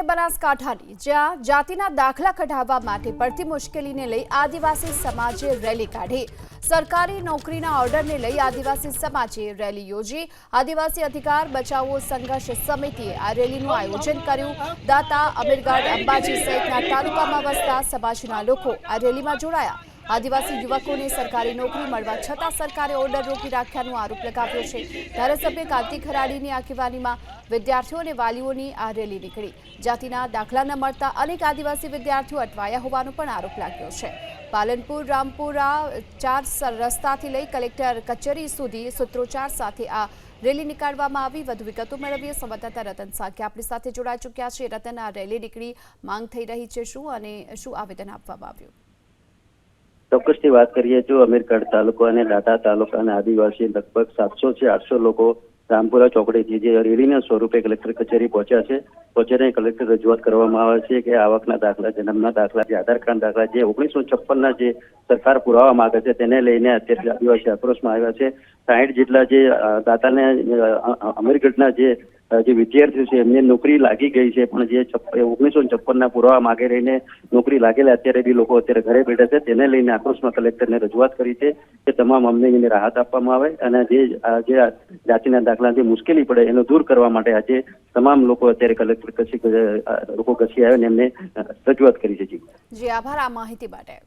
છે બનાસકાંઠાની, જ્યાં જાતિના દાખલા કઢાવવા માટે પડતી મુશ્કેલીને લઈ આદિવાસી સમાજે રેલી કાઢી. સરકારી નોકરીના ઓર્ડરને લઈ આદિવાસી સમાજે રેલી યોજી. આદિવાસી અધિકાર બચાવો સંઘર્ષ સમિતિએ આ રેલીનું આયોજન કર્યું. દાતા અમીરગઢ અંબાજી સહિતના તાલુકામાં વસતા સમાજના લોકો આ રેલીમાં જોડાયા. આદિવાસી યુવકોને સરકારી નોકરી મળવા છતાં સરકારે ઓર્ડર રોકી રાખ્યાનો આરોપ લગાવ્યો છે. ધારાસભ્ય કાંતિ ખરાડીની આગેવાનીમાં વિદ્યાર્થીઓ અને વાલીઓની આ રેલી નીકળી. જાતિના દાખલા ન મળતા અનેક આદિવાસી વિદ્યાર્થીઓ અટવાયા હોવાનો પણ આરોપ લાગ્યો છે. પાલનપુર, રામપુરા ચાર રસ્તાથી લઈ કલેક્ટર કચેરી સુધી સૂત્રોચ્ચાર સાથે આ રેલી નીકાળવામાં આવી. વધુ વિગતો મેળવીએ. સંવાદદાતા રતન સાખે આપણી સાથે જોડાઈ ચૂક્યા છે. રતન, આ રેલી નીકળી, માંગ થઈ રહી છે. શું અને શું આવેદન આપવામાં આવ્યું? ચોક્કસથી વાત કરીએ તો અમીરગઢ તાલુકો અને દાતા તાલુકા અને આદિવાસી લગભગ સાતસો થી આઠસો લોકો રામપુરા ચોકડીથી જે રેલીના સ્વરૂપે કલેક્ટર કચેરી પહોંચ્યા છે, પહોંચીને કલેક્ટર રજૂઆત કરવામાં આવે છે કે આવકના દાખલા, જન્મના દાખલા, જે આધાર કાર્ડ દાખલા, જે ઓગણીસો છપ્પનના જે સરકાર પુરાવા માંગે છે તેને લઈને અત્યારે આદિવાસી આક્રોશમાં આવ્યા છે. સાહીઠ જેટલા જે દાતાને અમીરગઢના જે જે વિદ્યાર્થીઓ છે, એમને નોકરી લાગી ગઈ છે, પણ જે ઓગણીસો છપ્પનના પુરાવા માગે રહીને નોકરી લાગેલા અત્યારે બી લોકો અત્યારે ઘરે બેઠા છે, તેને લઈને આક્રોશમાં કલેક્ટરને રજૂઆત કરી છે કે તમામ અમને એને રાહત આપવામાં આવે અને જે જે જાતિના દાખલાથી મુશ્કેલી પડે એનો દૂર કરવા માટે આજે તમામ લોકો અત્યારે કલેક્ટર કચી લોકો કચી આવે ને એમને રજૂઆત કરી છે. જી, આભાર. આ માહિતી માટે.